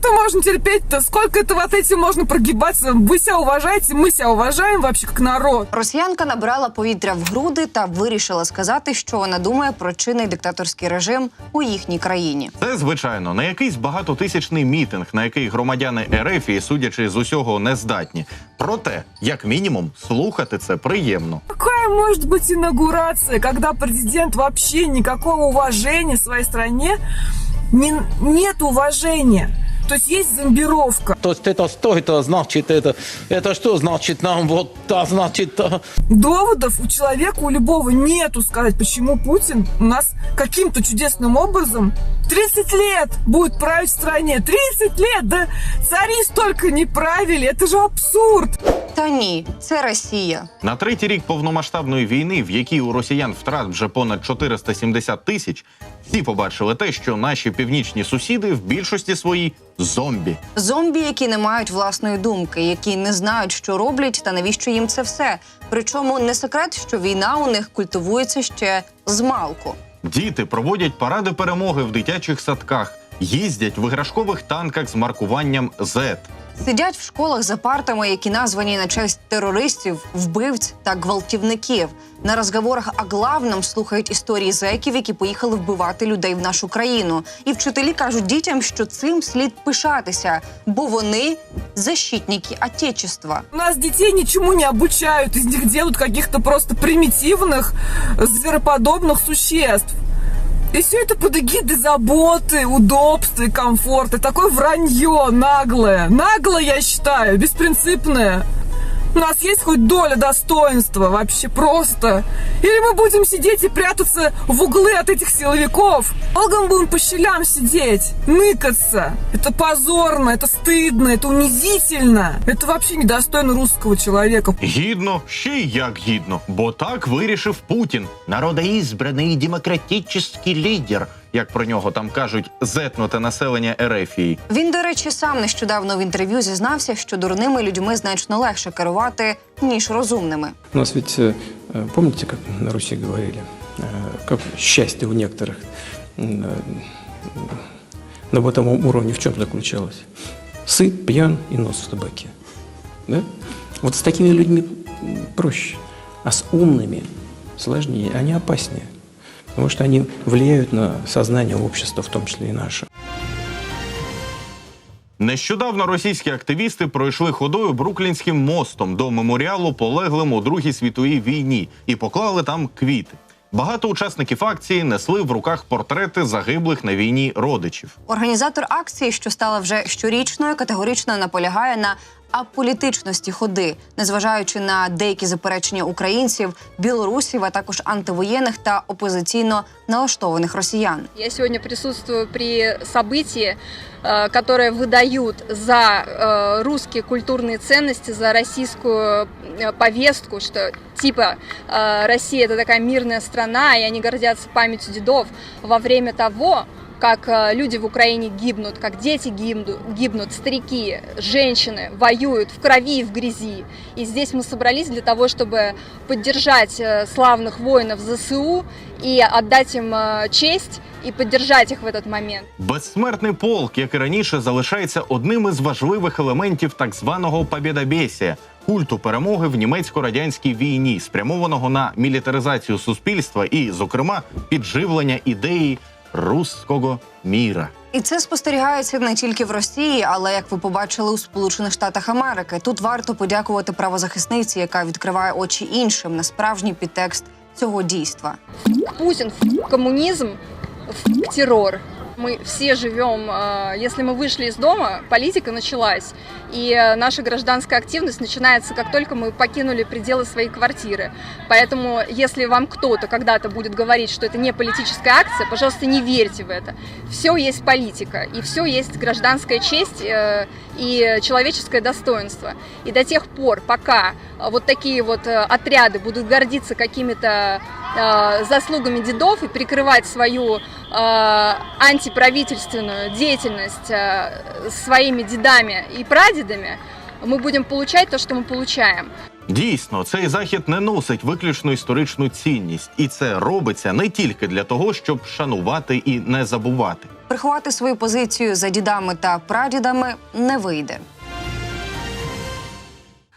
это можно терпеть-то? Сколько это вот этим можно прогибаться? Вы себя уважаете, мы себя уважаем вообще как народ. Росіянка набрала повітря в груди та вирішила сказати, що вона думає про чинний диктаторський режим у їхній країні. Це, звичайно, не якийсь багатотисячний мітинг, на який громадяни РФ, судячи з усього, не здатні. Проте, як мінімум, слухати це приємно. Какая может быть инаугурация, когда президент вообще никакого уважения своей стране, не, нет уважения. То есть есть зомбировка. То есть это что это значит? Это, это что значит нам вот, а значит... а? Доводов у человека, у любого нету сказать, почему Путин у нас каким-то чудесным образом 30 лет будет править в стране. 30 лет! Да цари столько не правили. Это же абсурд. Та ні, це Росія. На третій рік повномасштабної війни, в якій у росіян втрат вже понад 470 тисяч, всі побачили те, що наші північні сусіди в більшості своїй зомбі. Зомбі, які не мають власної думки, які не знають, що роблять та навіщо їм це все. Причому не секрет, що війна у них культивується ще з малку. Діти проводять паради перемоги в дитячих садках, їздять в іграшкових танках з маркуванням Z. Сидять в школах за партами, які названі на честь терористів, вбивць та гвалтівників. На розговорах о главном слухають історії зеків, які поїхали вбивати людей в нашу країну. І вчителі кажуть дітям, що цим слід пишатися, бо вони защитники Отечества. У нас детей ничему не обучают. Из них делают каких-то просто примитивных, звероподобных существ. И все это под эгидой заботы, удобства и комфорта. Такое вранье наглое. Наглое, я считаю, беспринципное. У нас есть хоть доля достоинства вообще просто? Или мы будем сидеть и прятаться в углы от этих силовиков? Долго мы будем по щелям сидеть, ныкаться? Это позорно, это стыдно, это унизительно. Это вообще недостойно русского человека. Гідно, ще й як гідно, бо так вирішив Путін, народоізбраний демократичний лідер, як про нього там кажуть, зетнуте населення Ерефії. Він, до речі, сам нещодавно в інтерв'ю зізнався, що дурними людьми значно легше керувати ніж розумними. У нас ведь, э, э, помните, как на Руси говорили, э, как счастье у некоторых м, э, на этом уровне в чем заключалось? Сыт, пьян и нос в табаке. Да? Вот с такими людьми м, проще, а с умными сложнее, они опаснее. Потому что они влияют на сознание общества, в том числе и наше. Нещодавно російські активісти пройшли ходою Бруклінським мостом до меморіалу полеглим у Другій світовій війні і поклали там квіти. Багато учасників акції несли в руках портрети загиблих на війні родичів. Організатор акції, що стала вже щорічною, категорично наполягає на аполітичності ходи, незважаючи на деякі заперечення українців, білорусів, а також антивоєнних та опозиційно налаштованих росіян. Я сегодня присутствую при событии, э, которое выдают за э, русские культурные ценности, за российскую э, повестку, что типа э, Россия это такая мирная страна, и они гордятся памятью дедов во время того, как э, люди в Украине гибнут, как дети гибнут, гибнут, старики, женщины воюют в крови и в грязи. И здесь мы собрались для того, чтобы поддержать э, славных воинов ЗСУ и отдать им э, честь и поддержать их в этот момент. Безсмертний полк, як і раніше, залишається одним із важливих елементів так званого «побєдобєсія» – культу перемоги в німецько-радянській війні, спрямованого на мілітаризацію суспільства і, зокрема, підживлення ідеї руського міра. І це спостерігається не тільки в Росії, але як ви побачили у Сполучених Штатах Америки. Тут варто подякувати правозахисниці, яка відкриває очі іншим на справжній підтекст цього дійства. Путін в коммунизм, в террор. Мы все живем, э, если мы вышли из дома, политика началась. И э, наша гражданская активность начинается, как только мы покинули пределы своей квартиры. Поэтому, если вам кто-то когда-то будет говорить, что это не политическая акция, пожалуйста, не верьте в это. Все есть политика, и все есть гражданская честь э, и человеческое достоинство. И до тех пор, пока вот такие вот отряды будут гордиться какими-то заслугами дедов и прикрывать свою э, антиправительственную деятельность э, своими дедами и прадедами, мы будем получать то, что мы получаем. Дійсно, цей захід не носить виключно історичну цінність, і це робиться не тільки для того, щоб шанувати і не забувати. Приховати свою позицію за дідами та прадідами не вийде.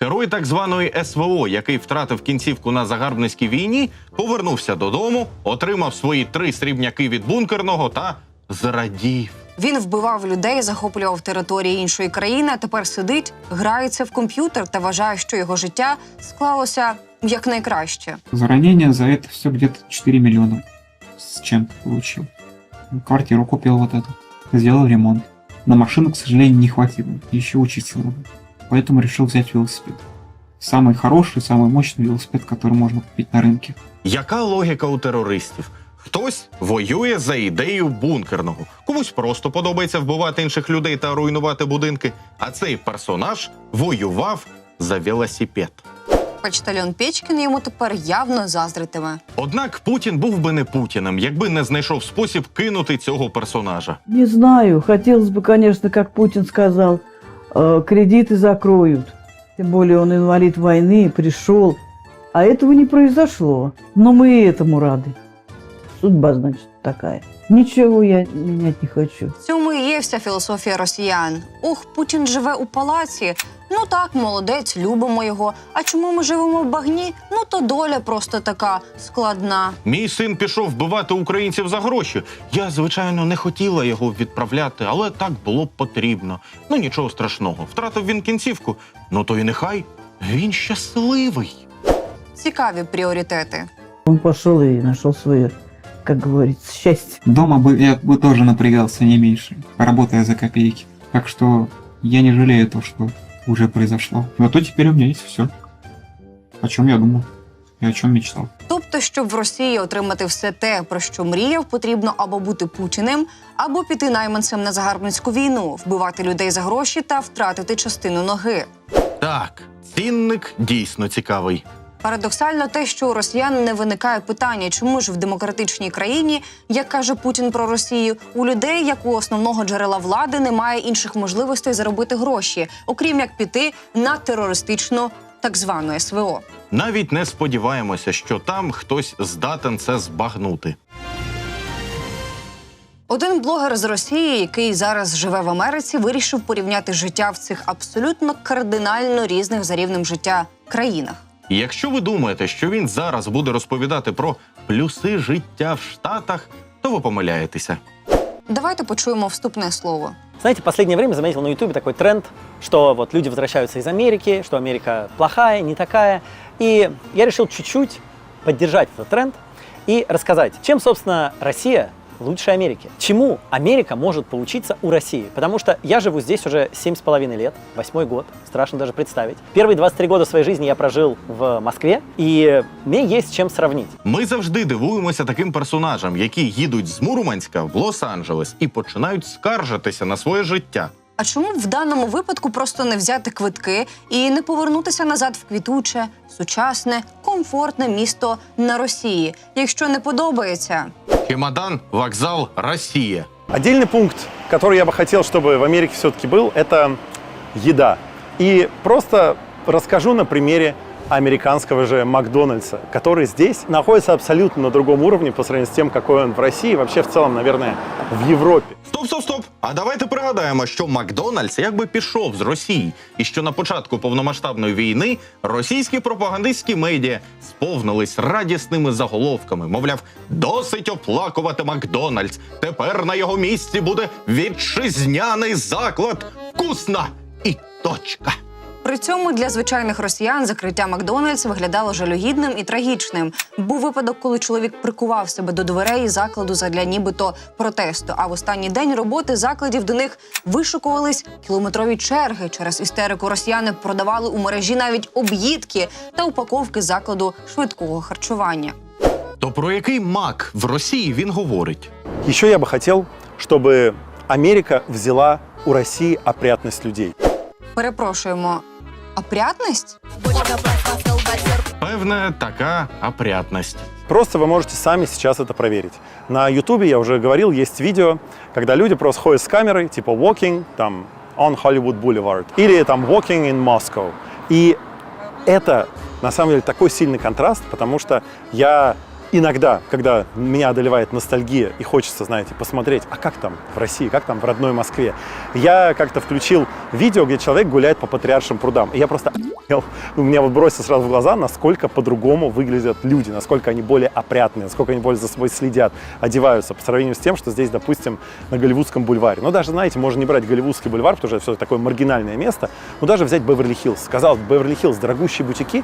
Герой так званої СВО, який втратив кінцівку на загарбницькій війні, повернувся додому, отримав свої три срібняки від бункерного та зрадів. Він вбивав людей, захоплював території іншої країни, а тепер сидить, грається в комп'ютер та вважає, що його життя склалося якнайкраще. За ранение за это все где-то 4 миллиона с чем-то. Квартиру купил вот эту. Сделал ремонт. На машину, к сожалению, не хватило. Еще учиться надо Поэтому решил взять велосипед. Самый хороший, самый мощный велосипед, который можно купить на рынке. Яка логіка у терористів? Хтось воює за ідею бункерного, комусь просто подобається вбивати інших людей та руйнувати будинки. А цей персонаж воював за велосипед. Почтальон Печкін йому тепер явно заздритиме. Однак Путін був би не Путіним, якби не знайшов спосіб кинути цього персонажа. Не знаю. Хотелось бы, конечно, как Путин сказал, э, кредиты закроют. Тем более он инвалид войны, пришел. А этого не произошло. Но мы и этому рады. Судьба, значит, такая. Ничего я менять не хочу. В цьому і є вся філософія росіян. Ох, Путін живе у палаці. Ну так, молодець, любимо його. А чому ми живемо в багні? Ну то доля просто така складна. Мій син пішов вбивати українців за гроші. Я, звичайно, не хотіла його відправляти, але так було б потрібно. Ну нічого страшного. Втратив він кінцівку. Ну то й нехай він щасливий. Цікаві пріоритети. Он пошел и нашел свое, как говорится, счастье. Дома бы я бы тоже напрягался не меньше, работая за копейки. Так что я не жалею то, что уже произошло. Зато теперь у меня есть все. О чем я думал и о чем мечтал. Тобто, щоб в Росії отримати все те, про що мріяв, потрібно або бути путіним, або піти найманцем на загарбницьку війну, вбивати людей за гроші та втратити частину ноги. Так, цінник дійсно цікавий. Парадоксально те, що у росіян не виникає питання, чому ж в демократичній країні, як каже Путін про Росію, у людей, як у основного джерела влади, немає інших можливостей заробити гроші, окрім як піти на терористичну так звану СВО. Навіть не сподіваємося, що там хтось здатен це збагнути. Один блогер з Росії, який зараз живе в Америці, вирішив порівняти життя в цих абсолютно кардинально різних за рівнем життя країнах. І якщо ви думаєте, що він зараз буде розповідати про плюси життя в Штатах, то ви помиляєтеся. Давайте почуємо вступне слово. Знаете, в последнее время заметил на Ютубе такой тренд, что вот люди возвращаются из Америки, что Америка плохая, не такая. И я решил чуть-чуть поддержать этот тренд и рассказать, чем, собственно, Россия лучше Америки. Чему Америка может получиться у России? Потому что я живу здесь уже семь с половиной лет, восьмой год, страшно даже представить. Первые 23 года своей жизни я прожил в Москве, и мне есть чем сравнить. Ми завжди дивуємося таким персонажам, які їдуть з Мурманська в Лос-Анджелес і починають скаржитися на своє життя. А чому б в даному випадку просто не взяти квитки і не повернутися назад в квітуче, сучасне, комфортне місто на Росії? Якщо не подобається, Чемодан, вокзал, Росія. Отдельный пункт, который я бы хотел, чтобы в Америке все-таки был, это еда. И просто расскажу на примере американского же Макдональдса, который здесь находится абсолютно на другом уровне по сравнению с тем, какой он в России и вообще в целом, наверное, в Европе. Стоп, стоп, стоп! А давайте пригадаємо, що Макдональдс якби пішов з Росії, і що на початку повномасштабної війни російські пропагандистські медіа сповнились радісними заголовками. Мовляв, досить оплакувати Макдональдс. Тепер на його місці буде вітчизняний заклад. Вкусна і точка. При цьому для звичайних росіян закриття Макдональдс виглядало жалюгідним і трагічним. Був випадок, коли чоловік прикував себе до дверей закладу задля нібито протесту. А в останній день роботи закладів до них вишукувались кілометрові черги. Через істерику росіяни продавали у мережі навіть об'їдки та упаковки закладу швидкого харчування. То про який мак в Росії він говорить? Еще я бы хотел, чтобы Америка взяла у России опрятность людей. Перепрошуємо, опрятність? Певне, така опрятність. Просто вы можете сами сейчас это проверить. На Ютубе, я уже говорил, есть видео, когда люди просто ходят с камерой, типа walking там on Hollywood Boulevard или там walking in Moscow. И это на самом деле такой сильный контраст, потому что я иногда, когда меня одолевает ностальгия и хочется, знаете, посмотреть, а как там в России, как там в родной Москве, я как-то включил видео, где человек гуляет по патриаршим прудам. И я просто у меня вот бросилось сразу в глаза, насколько по-другому выглядят люди, насколько они более опрятные, насколько они более за собой следят, одеваются по сравнению с тем, что здесь, допустим, на Голливудском бульваре. Но даже, знаете, можно не брать Голливудский бульвар, потому что это все такое маргинальное место, но даже взять Беверли-Хиллз. Казалось, Беверли-Хиллз, дорогущие бутики,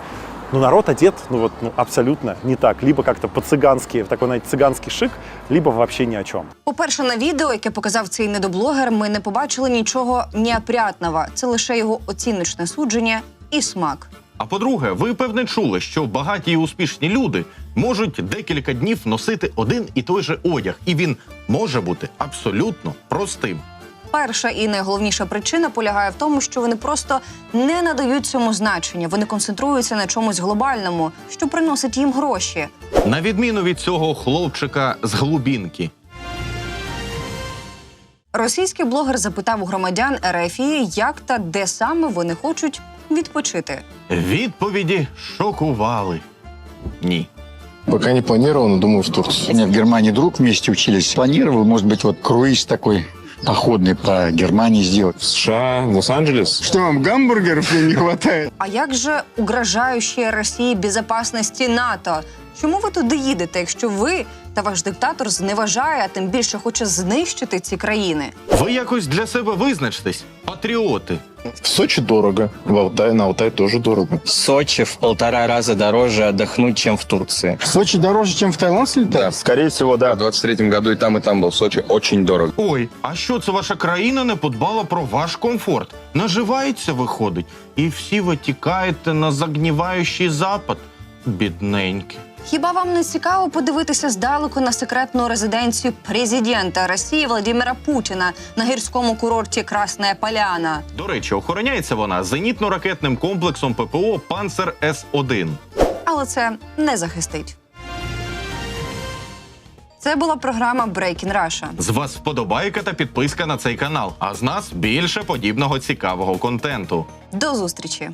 но народ одет, ну вот, ну, абсолютно не так. Либо как-то по-цыгански, в такой, знаете, цыганский шик, либо вообще ни о чем. По-перше, на відео, яке показав цей недоблогер, ми не побачили нічого неопрятного. Це лише його оціночне судження і смак. А по-друге, ви певне чули, що багаті і успішні люди можуть декілька днів носити один і той же одяг, і він може бути абсолютно простим. Перша і найголовніша причина полягає в тому, що вони просто не надають цьому значення. Вони концентруються на чомусь глобальному, що приносить їм гроші. На відміну від цього хлопчика з глубінки. Російський блогер запитав у громадян Ерефії, як та де саме вони хочуть відпочити. Відповіді шокували. Ні. Пока не планировал, но думаю в Турцию. У меня в Германии друг вместе учились. Планировал, может быть, вот круиз такой походный по Германии сделать. В США, в Лос-Анджелес. Что вам гамбургеров не хватает? А як же угрожающая Росії безопасності НАТО? Чому ви туди їдете, якщо ви та ваш диктатор зневажає, а тим більше хоче знищити ці країни? Ви якось для себе визначтесь, патріоти. В Сочи дорого. В Алтай, на Алтай тоже дорого. Сочи в полтора раза дороже отдохнуть, чем в Турции. В Сочи дороже, чем в Таиланд слетать? скорее всего, да. В 23 году и там, и там был в Сочи очень дорого. Ой, а що це ваша країна не подбала про ваш комфорт? Наживається, виходить, і всі ви тікаєте на загніваючий запад. Бідненькі. Хіба вам не цікаво подивитися здалеку на секретну резиденцію президента Росії Владимира Путіна на гірському курорті Красна Поляна? До речі, охороняється вона зенітно-ракетним комплексом ППО Панцер С-1. Але це не захистить. Це була програма Breaking Russia. З вас вподобайка та підписка на цей канал. А з нас більше подібного цікавого контенту. До зустрічі!